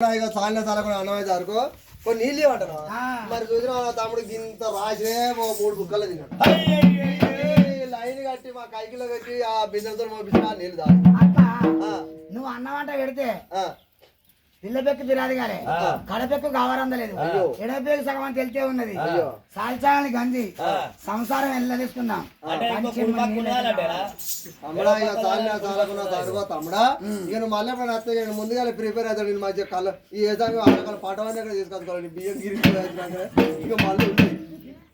ఇక చాలిన చాలకుండా అన్నమే జరుకు. కొన్ని నీళ్ళు ఇవ్వటను. మరి చూసిన మా తమ్ముడికి ఇంత రాసినే ఓ మూడు బుక్కలు తిన్నాడు. లైన్ కట్టి మా కైకిలో పెట్టి ఆ బిందెలతో మోపించిన నీళ్ళు తాగు నువ్వు అన్నమాట పెడితే ఇళ్ళబెక్కు ఫిర్యాదు గారే కడపెక్కు కావాలందలేదు. ఎడబెక్కు సగం అని తెలితే ఉన్నది. సాల్చాలని గంది సంసారం ఎల్ల తీసుకుందాం. మళ్ళీ ఎప్పుడు ముందుగా ప్రిపేర్ అవుతాడు మధ్య కళ్ళ ఈ ఏదో పాట తీసుకొస్తాను బియ్యం గిరి ఇక మళ్ళీ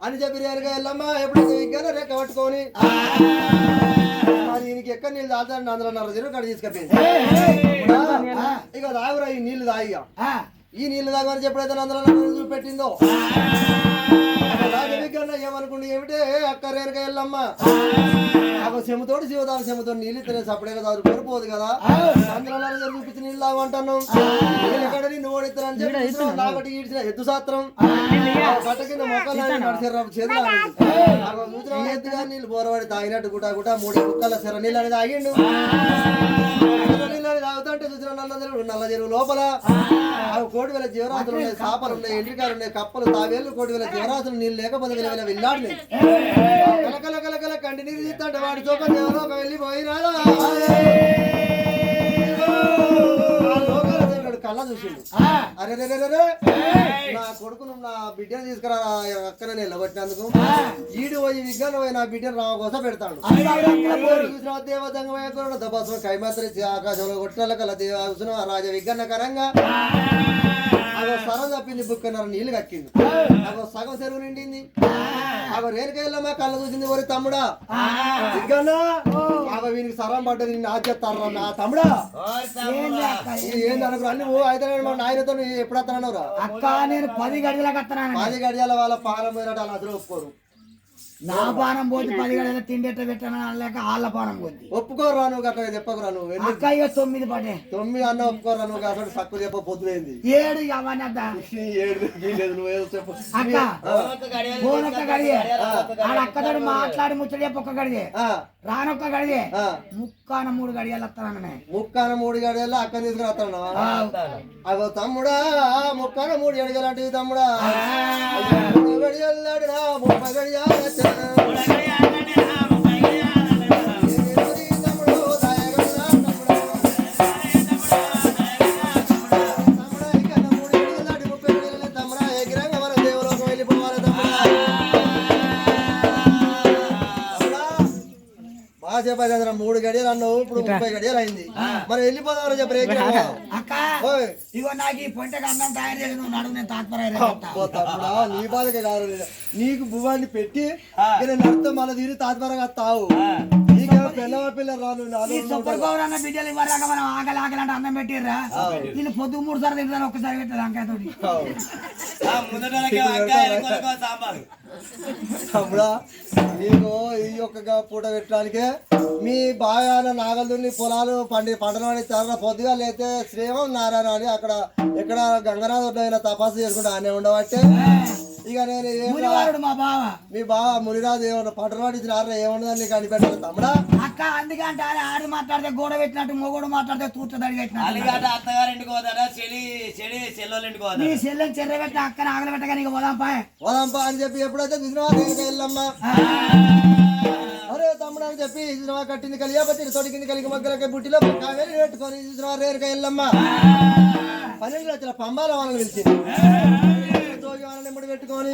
అని చెప్పి రేరుగా వెళ్ళమ్మా ఎప్పుడైతే ఇంకా రేఖ పట్టుకొని మరి ఈయనకి ఎక్కడ నీళ్ళు తాగుతాడు అందులో నర జీరో కాడ తీసుకెళ్ళింది ఇక తాగురా ఈ నీళ్ళు తాగిగా ఈ నీళ్ళు తాగమని ఎప్పుడైతే అందులో చూపెట్టిందో రాజవిగ్రహం ఏమనుకుంది ఏమిటే అక్క రేరుగా వెళ్ళమ్మా శముతోడు శివదాల శముతో నీళ్ళు ఇతనే సపడే కదా. కోరిపోదు కదా సంద్రాలు చూపించి నీళ్ళు లాగంటున్నాం ఎక్కడ నిన్ను ఓడిస్తాను అని చెప్పి శాస్త్రం మొక్కలు నీళ్ళు పోరవాడి తాగినట్టు గుట గుట మూడు కుక్కల సెర నీళ్ళు అనేది ఆగిండు అనేది తాగుతుంటే చూసిన నల్ల చెరువు నల్ల చెరువు లోపల. కోటి వేల జీవరాశులు ఉన్నాయి చేపలు ఉన్నాయి ఎండ్రికాయలు ఉన్నాయి కప్పలు తావేళ్ళు కోటి వేల జీవరాశులు నీళ్ళు లేకపోతే వేల వేల వెళ్ళాడినాయి కలకల కలకల కంటి నీరు తీస్తుంటే వాడి చోక దేవలోక దేవుడు కళ్ళ చూసిండు అరే రే రే. నా కొడుకును నా బిడ్డను తీసుకురా అక్కన నిలబట్టినందుకు ఈడు పోయి విజ్ఞానం పోయి నా బిడ్డను రామ కోసం పెడతాడు. చూసిన దేవతంగా దబాసం కైమాత్రి ఆకాశంలో కొట్టాల కల దేవ రాజ విజ్ఞానకరంగా అగో సరం తప్పింది బుక్కన్నర నీళ్ళు కక్కింది. అగో సగం చెరువు నిండింది. అగో రేణుకెళ్ళమ్మా కళ్ళ చూసింది ఒరి తమ్ముడా. విజ్ఞాన అగో వీనికి సరం పడ్డది నిన్ను ఆచేస్తారా నా తమ్ముడా? ఏంది అనుకురా అన్ని ఓ అయితే మా నాయనతో ఎప్పుడు వస్తానన్నావురా? అక్క నేను పది వస్తున్నాను పది గడియాల వాళ్ళ పాలన పోయినట్టు వాళ్ళు అసలు ఒప్పుకోరు. నా పానం పోతే పది గడిల తిండి ఎట్ట పెట్టాను అనలేక వాళ్ళ పానం పోతే ఒప్పుకోరా నువ్వు అట్లా చెప్పకురా నువ్వు. ఎన్ని అక్క ఇక తొమ్మిది పడే. తొమ్మిది అన్న ఒప్పుకోరా నువ్వు అసలు తక్కువ చెప్ప పొద్దులేంది ఏడు అవన్నీ అద్దా ఏడు గీలేదు నువ్వు ఏదో చెప్పు. అక్క ఫోనొక్క గడిగే ఆడ అక్కతోటి మాట్లాడి ముచ్చట చెప్పు ఒక్క గడిగే ఆ, రానొక్క గడిగే ఆ. ముక్కాన మూడు గడియాలు వస్తాననే ముక్కాన మూడు గడియాల అక్క తీసుకుని వస్తాను అగో తమ్ముడా ముక్కాన మూడు గడియాలు అంటే తమ్ముడా? గడియల్లడిరా ముప్పై కదా మూడు గడియలు అన్నావు ఇప్పుడు ముప్పై గడియలు అయింది మరి వెళ్ళిపోదాం చెప్పారు ఇగో నాకు ఈ పొంటకి అన్నం తయారు చేసి నువ్వు నడువు నేను తమ్ముడా, నీ బాధకే కాదు. నీకు భువాన్ని పెట్టి నడితే మళ్ళీ తీరి తాత్పరంగా తావు సూపర్ పవర్ అన్న బిడ్డలు ఇవ్వరాక మనం ఆకలి ఆకలి అంటే అన్నం పెట్టిర్రా? వీళ్ళు పొద్దు మూడు సార్లు తింటాను ఒక్కసారి పెట్టదు అంకాయ తోటి తమ్ముడా నీకు ఈ యొక్క పూట పెట్టడానికే మీ బాగాన నాగల్దుని పొలాలు పండి పంటలు పండిస్తారు పొద్దుగా లేతే శ్రీవం నారాయణ అని అక్కడ ఎక్కడ గంగనాథ్ అయిన తపస్సు చేసుకుంటా అనే ఉండబట్టే ఇక నేను ఏం మా బావ. మునిరాజు ఏమన్నా పంటలు పండించినారా? ఏమన్నదని నీకు కనిపెట్టాలి తమ్ముడా. అక్క అందుకంటే ఆయన ఆడు మాట్లాడితే గోడ పెట్టినట్టు మొగోడు మాట్లాడితే తూర్త దడి పెట్టినట్టు అత్తగారు ఇంటికి పోతాడా? చెలి చెడి చెల్లెలు ఇంటికి పోతాడు? నీ చెల్లెని చెర్ర పెట్టిన అక్కని ఆగల పెట్టగా నీకు పోదాం పాయ పోదాం పా అని చెప్పి ఎప్పుడైతే విజయవాడ వెళ్ళమ్మా. అరే తమ్ముడు అని చెప్పి విజయవాడ కట్టింది కలియాపతి తొడికింది కలిగి మగ్గలకి బుట్టిలో కావేరి పెట్టుకొని విజయవాడ రేరుగా వెళ్ళమ్మా. పన్నెండు లక్షల పంబాల వాళ్ళని పిలిచింది జోగి వాళ్ళని పెట్టుకొని.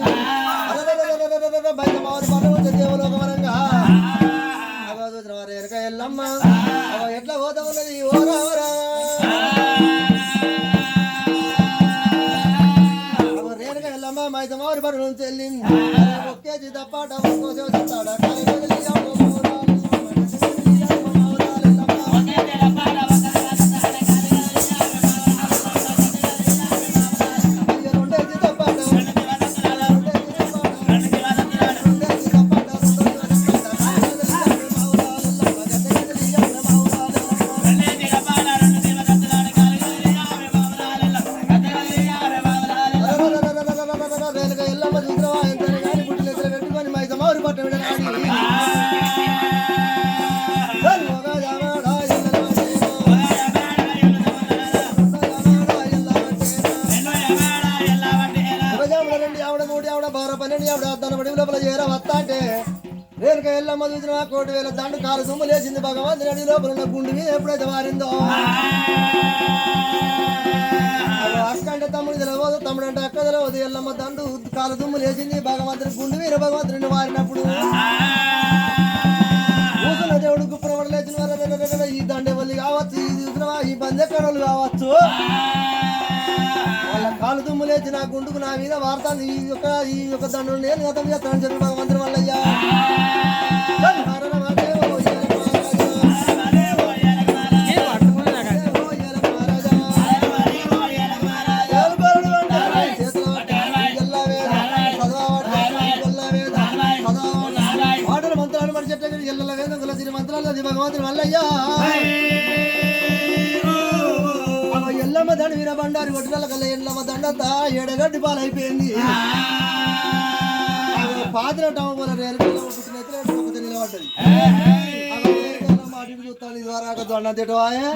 బయట మావారి పనులు దేవులోకవరంగా. చూసిన వారు వెనక ఎల్లమ్మ ఎట్లా పోతామన్నది ఓ రావరా రేణుక ఎల్లమ్మ మైతమారు బరువు చెల్లింది ఒక్కేసి తప్ప డబ్బు వేల దండు లేచింది భగవంతుని అడి లోపల ఉన్న గుండు మీద ఎప్పుడైతే వారిందో? అగో అక్క అంటే తమ్ముడు తెలవదు తమ్ముడు అంటే అక్క తెలవదు ఎల్లమ్మ దండు కాలు దుమ్ము లేచింది భగవంతుని గుండు మీద భగవంతుని వారినప్పుడు. కూతున్న దేవుడు గుప్పన లేచిన వారు రే, రే, ఈ దండెవల్లి కావచ్చు ఈ చూసినవా ఈ కావచ్చు. వాళ్ళ కాలు దుమ్ము లేచి నా గుండుకు నా మీద వార్తాన్ని ఈ యొక్క ఈ యొక్క దండు నేను గతం చేస్తాను చెప్పి భగవంతుని వల్లయ్యా వల్లయ్యా అగో ఎల్లమ్మ దండ వీర బండారి కొట్టిన కల్లా ఎల్లమ్మ దండ ఏడగడ్డి పాలైపోయింది. నిలబడ్డది అటు చూస్తాను ఇది వరకు దొండ తిట్టువాయే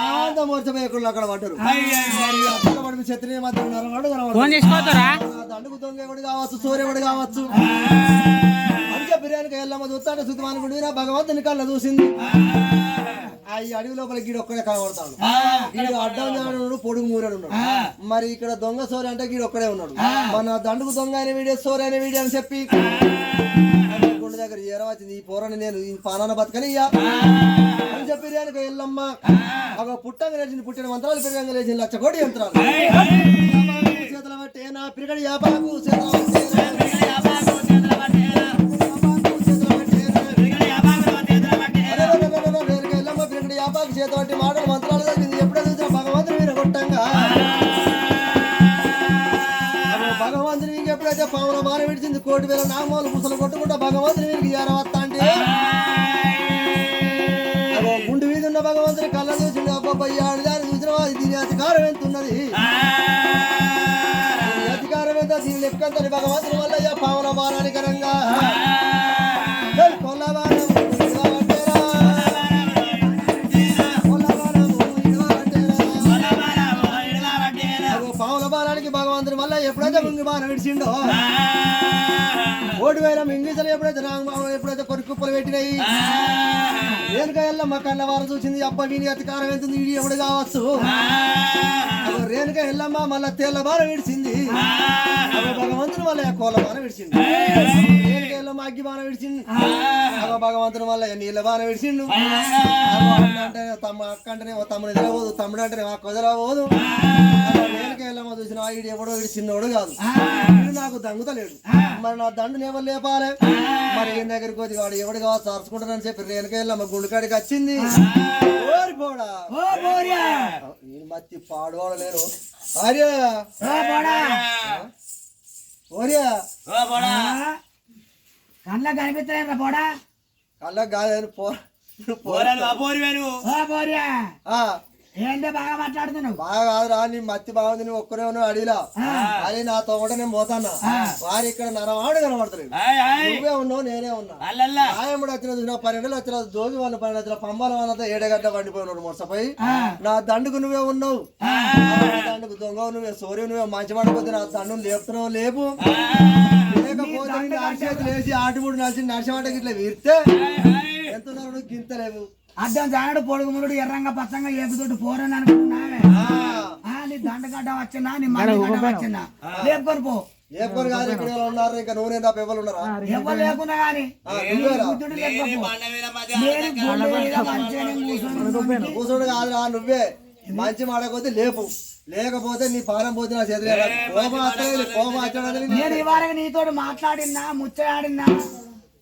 అంత మోర్చపోయకుండా అక్కడ పడ్డరు. పడి మధ్య ఉన్నారు దండుకు దొంగ ఎవడు కావచ్చు సూర్య కావచ్చు. అందుకే బిర్యానీకి వెళ్ళమ్మ చూస్తాడు సుతమాని గుడి భగవంతుని కళ్ళ చూసింది. ఆ. ఈ అడవి లోపల గీడు ఒక్కడే కనబడతాడు. గీడు అడ్డం జాడు పొడుగు మూరడు ఉన్నాడు. మరి ఇక్కడ దొంగ సోరి అంటే గీడు ఒక్కడే ఉన్నాడు. మన దండుకు దొంగ అయిన వీడియో సోరి అయిన వీడియో అని చెప్పి గుండె దగ్గర ఏరవచ్చింది ఈ పోరని నేను ఈ పానాన బతకనియ్యా అని చెప్పి బిర్యానీకి వెళ్ళమ్మ. ఒక పుట్టంగా లేచింది పుట్టిన మంత్రాలు పెరగంగా లేచింది లక్ష కోటి యంత్రాలు చేతుల బట్టే నా పిరగడి యాపాకు చేతుల పిరగడి మాటలు మంత్రాలు చదివింది ఎప్పుడో చూసిన భగవంతుని మీరు కొట్టంగా. భగవంతుని మీకు ఎప్పుడైతే పాముల మార విడిచింది కోటి వేల నామాలు ముసలు కొట్టుకుంటా భగవంతుని మీకు ఏరవత్తా అంటే? గుండు మీద ఉన్న భగవంతుని కళ్ళ చూసిండు అబ్బాయి దాన్ని చూసిన దీని అధికారం ఎంత ఉన్నది? అధికారం ఎంత? దీని లెక్కంతని భగవంతుని వల్ల పావుల బాణానికి ఎప్పుడైతే ముంగి బాగా విడిచిండో. ఓటు వేల మింగిసలు ఎప్పుడైతే రాంబాబు ఎప్పుడైతే కొరుకుప్పలు కుప్పలు పెట్టినాయి. రేణుకాయల్లో ఎల్లమ్మ కళ్ళ వారు చూసింది అబ్బా వీని అధికారం ఎంత వీడి ఎప్పుడు కావచ్చు? అగో రేణుక ఎల్లమ్మ మళ్ళా తేళ్ళ బార విడిచింది. భగవంతుని వల్ల కోల బార విడిచింది రేణుక ఎల్లమ్మ అగ్గి బాణ విడిచింది. భగవంతుని వల్ల నీళ్ళ బాణ విడిచిండు? అంటే తమ అక్క అంటేనే తమ్ముడు ఎదురపోదు తమ్ముడు అంటేనే మాకు కుదరబోదు ఎల్లమ్మ చూసిన ఈడు ఎవడో వీడు చిన్నోడు కాదు. నాకు దంగుతలేడు. మరి నా దండుని ఎవరు లేపాలి? మరి ఈయన దగ్గరికి వచ్చి వాడు ఎవడు కావచ్చు అరుచుకుంటానని చెప్పి రేణుక ఎల్లమ్మ గుండెకాడికి వచ్చింది. ఓరిపోడా మత్తి పాడోడ లేరు ఆర్య. ఓ బోడా ఓరియా. కళ్ళ కనిపిస్తలేరా బోడా కళ్ళ గాయని పో పోరను ఓ బోరియా ఆ, ఏంటో బాగా మాట్లాడుతున్నావు. బాగా కాదురా నీ మత్తి బాగుంది నువ్వు ఒక్కరే ఉన్నావు అడిగిలా అది నా తోట నేను పోతానా వారి ఇక్కడ నరవాడు కనబడతలేదు నువ్వే ఉన్నావు నేనే ఉన్నా. ఆయమ్మడు వచ్చిన చూసిన పన్నెండులు వచ్చిన జోగి వాళ్ళు పన్నెండు వచ్చిన పంబాల వాళ్ళతో ఏడగడ్డ పండిపోయినాడు మొసపోయి. నా దండుకు నువ్వే ఉన్నావు. దండుకు దొంగ నువ్వే సూర్యు నువ్వే మంచి పడిపోతే నా దండు లేపుతున్నావు లేపు. లేకపోతే నడిచేది లేచి ఆటుముడు నడిచి నడిచేవాటకి ఇట్లా వీరితే ఎంత ఉన్నారు అద్దం జానడు పొడుగు మురుడు ఎర్రంగా పచ్చంగా ఏకుతోటి పోరని అనుకుంటున్నావే. నీ దండగడ్డ వచ్చినా నీ మండగడ్డ వచ్చినా లేపుకొని పో. కాదు ఇక్కడ ఉన్నారు ఇంకా నూనె తప్ప ఎవరు ఉన్నారా? ఎవరు లేకున్నా కూర్చోడు కాదురా నువ్వే. మంచి మాడకపోతే లేపు. లేకపోతే నీ పానం పోతే నా చేతులు కోపం కోపం నేను ఇవాళ నీతోటి మాట్లాడినా ముచ్చడాడినా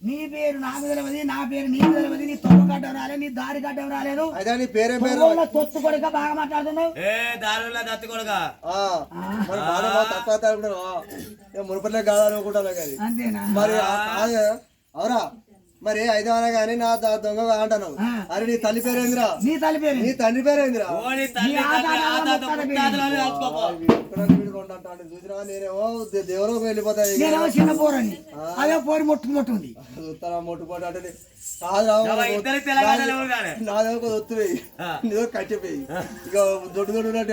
నీ పేరు నాకు తెలియదు నా పేరు నీకు తెలియదు నీ తొమ్మ గడ్డం రాలేదు నీ దారి గడ్డం రాలేదు. నీ పేరేం పేరు తొత్తు కొడుక బాగా మాట్లాడుతున్నావు? ఏ దారుల కాదనుకుంటాను కానీ? అంతేనా? మరి ఆ కాదు కదా. అవురా మరి ఐదు నా ద- దొంగ అంటాను అరే నీ తల్లి పేరేందిరా? నీ తల్లి పేరు నీ తండ్రి పేరేందిరా? అంటాడు చూసినా నేనేమో దే- దేవులకు వెళ్ళిపోతాయి నేనేమో చిన్న పోరని. అదే పోరి మొట్టు చూస్తారా అంటే. నీదో ఇక దొడ్డు దొడ్డు ఉన్నట్టు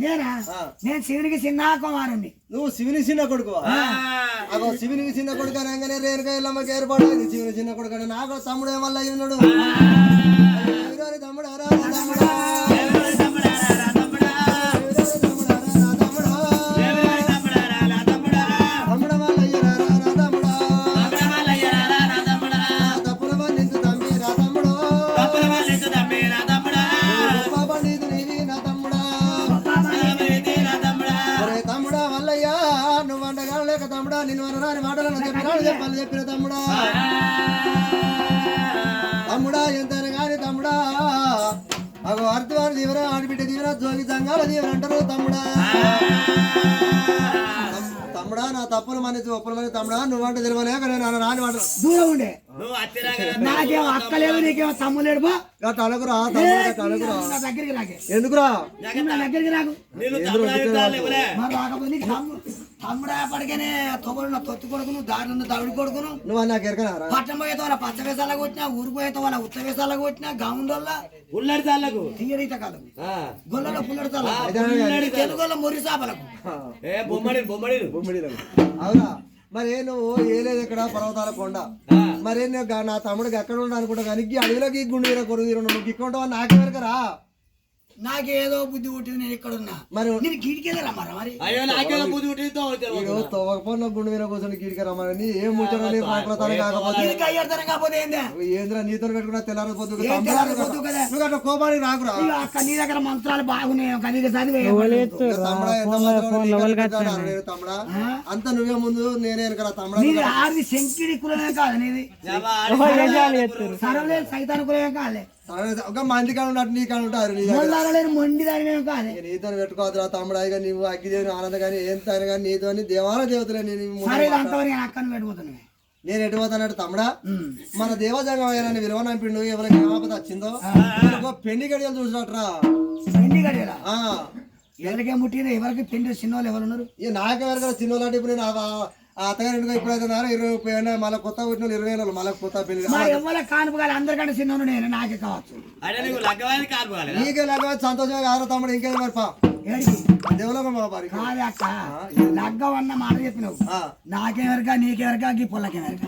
నేనా? శివునికి చిన్న కుమారుణ్ణి. నువ్వు శివుని చిన్న కొడుకు ఆ, అగో శివునికి చిన్న కొడుకు అనగానే రేణుక ఎల్లమ్మకి ఏర్పడలేదు శివుని చిన్న కొడుకు అని నాకు తమ్ముడు ఏమల్లా అయి ఉన్నాడు దీవెన జోగి సంఘాల దీవెన అంటారు తమ్ముడా? తమ్ముడా నా తప్పులు మనిషి ఒప్పులు మనిషి తమ్ముడా నువ్వంటే తెలియలేక నేను రాని మాట దూరం ఉండే. నువ్వు నాకేం అక్కలేదు నీకేమో తమ్ములేడు బా అలకురా నా దగ్గరికి రాకే. ఎందుకురా? నా దగ్గరికి రాకు. రాకపోతే తమ్ముడు పడికనే తొత్తి కొడుకును కొడుకును. నువ్వు నాకు ఎరకనారా పట్టణం పోయేతో వాళ్ళ పచ్చ వేసాలకు వచ్చినా ఊరు పోయేతో వాళ్ళ ఉత్త వేసాలకు వచ్చినా గౌండోళ్ళ ఉల్లడి తాళ్ళకు తీయడీత కాలం ఆ. గొల్లలో పుల్లడి తల ఉల్లడి తాళ్ళకు. తెలుగులో మొరి చేపలకు. ఏ బొమ్మడి బొమ్మడి బొమ్మిడిలకు అవునా? మరి ఏ నువ్వు ఏ లేదు ఇక్కడ పర్వతాల కొండ. మరి నా తమ్ముడికి ఎక్కడ ఉండ అనుకుంటా కానీ అడవిలోకి గుండు కొడుకు వీర నువ్వు ఇక్కడ ఉంటావా నాకే వెరకరా నాకేదో బుద్ధి పుట్టింది నేను ఇక్కడ ఉన్నా మరి నేను గిడికెళ్ళి రమ్మరా మరి? అయ్యో నాకేదో బుద్ధి పుట్టిందో గుండు వీర కూర్చొని కీడికి రమ్మని ఏం ముచ్చడం నీ మాట్లాడతాను కాకపోతే గిడికి ఏందే? ఏంద్రా నీతో పెట్టుకున్నా తెల్లారి పొద్దు ఏం తెల్లారి పొద్దు కదా? నువ్వు అట్లా కోపానికి రాకురా. ఇక అక్క నీ దగ్గర మంత్రాలు బాగున్నాయి కనీక తమ్ముడా అంత నువ్వే ముందు నేనే తమ్ముడా. ఆరిది శంకిడి కులమే కాదు నీది. సరవలేదు సైతాన కులమే కాలే సరే, ఒక మంది కాడ ఉన్నట్టు నీ కాడ ఉంటారు మొండి దాని నీతో పెట్టుకోవద్దురా తమ్ముడా ఇక నీవు అగ్గిదేవి ఆనందం కానీ ఎంత అయినా కానీ నీతో దేవాల దేవతలే నేను ఈ నేను ఎటు పోతానంటే తమ్ముడా? మన దేవజంగం అయినా విలువనంపిండు ఎవరికి ఆపద వచ్చిందో? పెళ్ళి గడియలు చూసినట్రా పెండి గడియలా? ఎవరికే ముట్టిన ఎవరికి పెండి చిన్న వాళ్ళు ఎవరు ఉన్నారు? ఇక నాకే వరకు చిన్నోళ్ళంటే ఇప్పుడు నేను ఆ- అత్తగారి ఇంటికి ఇప్పుడైతే నారా? ఇరవై ముప్పై అయినా మళ్ళీ కొత్త పుట్టిన ఇరవై ఏళ్ళు మళ్ళీ కొత్త పెళ్ళి మరి ఎవరి కానుపు కాదు అందరికంటే చిన్న నేను నాకే కావచ్చు. నీకు లగ్గవాది కాదు? కాలేదా? నీకే లాగా సంతోషంగా కాదు తమ్ముడు ఇంకేం మరి పా దేవులకు మా బారి కాదే అక్క. లగ్గం అన్న మాట చెప్పినావు. ఆ. నాకేమెరక నీకెవరక గీ పొల్లకేమెరక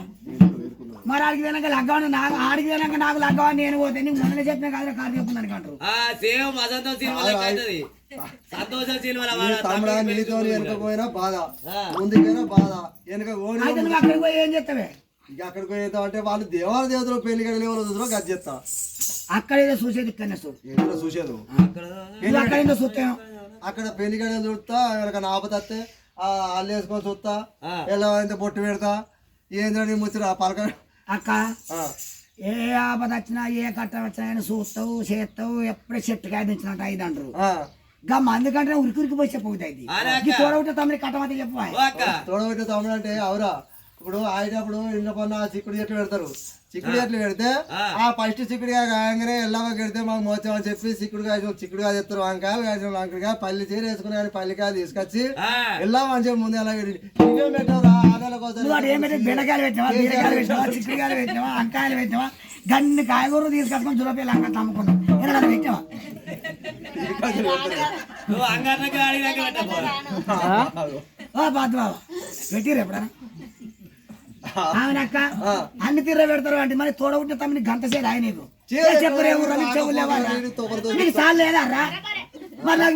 మరి ఆడికి వెళ్ళాక లగ్గం నాకు ఆడికి వెళ్ళాక నాకు లగ్గం నేను పోతే నీకు మొదలు చెప్పిన కాదు కాదు చెప్పుందని అంటారు. తమ్ముడా నీతో బాధ. ముందుకైనా బాధ. వెనక ఓడి అక్కడికి పోయి ఏం చేస్తావే? ఇక అక్కడికి అంటే వాళ్ళు దేవాల దేవతలు పెళ్ళి గడి లేవలో చూసిన గది చెప్తా అక్కడ ఏదో చూసేది చూడు ఏంటో చూసేది అక్కడ ఏందో చూస్తావు అక్కడ పెళ్ళి గడి చూస్తా ఎవరికైనా ఆపదత్తే ఆ అల్లు వేసుకొని చూస్తా. ఎలా అయితే బొట్టు పెడతా. ఏంద్రా నీ ముచ్చట? పలక అక్క. ఏ ఆపద వచ్చినా ఏ కట్టం వచ్చినా ఆయన చూస్తావు చేస్తావు ఎప్పుడే చెట్టు కాయ తెచ్చినట్టు ఐదు అంటారు. ఆ. గా మందుకంటే ఉరికి ఉరికి పోయి చెప్పవుతాయి అరే అక్క. ఈ తోడవుతే తమ్ముడి కట్టమతి చెప్పు తోడబెట్టే తమ్ముడు అంటే అవురా. ఇప్పుడు ఆయనప్పుడు ఇంట్లో పన్న చిక్కుడు చెట్లు పెడతారు. చిక్కుడు చెట్లు పెడితే ఆ. ఫస్ట్ చిక్కుడుగా కాగానే ఎల్లవ పెడితే మాకు మోచాం అని చెప్పి చిక్కుడుగా చిక్కుడుగా చెప్తారు వంకాయలు కాసిన వంకడిగా పల్లి చీర వేసుకుని కానీ పల్లికాయలు తీసుకొచ్చి అని చెప్పి ముందు ఎలా ఇంకేం కోసం బెండకాయలు బీరకాయలు చిక్కుడుకాయలు పెట్టినావా అంకాయలు పెట్టినావా? గన్ని కాయగూరలు తీసుకొచ్చుకొని జులపేలు అంగ తమ్ముకున్నావు. ఎక్కడ పెట్టావా? నువ్వు అంగన్నకి అడిగినాక బాబా. పెట్టిరు ఎప్పుడన్నా ఆమెనక్క అన్ని తీర్ర పెడతారు అంటే మరి తోడబుట్టిన తమ్మిని గంట సేపు ఆయన నీకు. చే- ఏ చెప్పు రేవు రవి చెవు లేవా? రా? నీకు చాలు లేదా? రా. మరి నాకు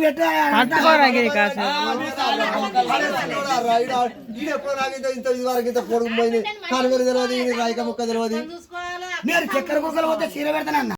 మీరు చక్కెర కుక్కలు పోతే చీర పెడతానన్న.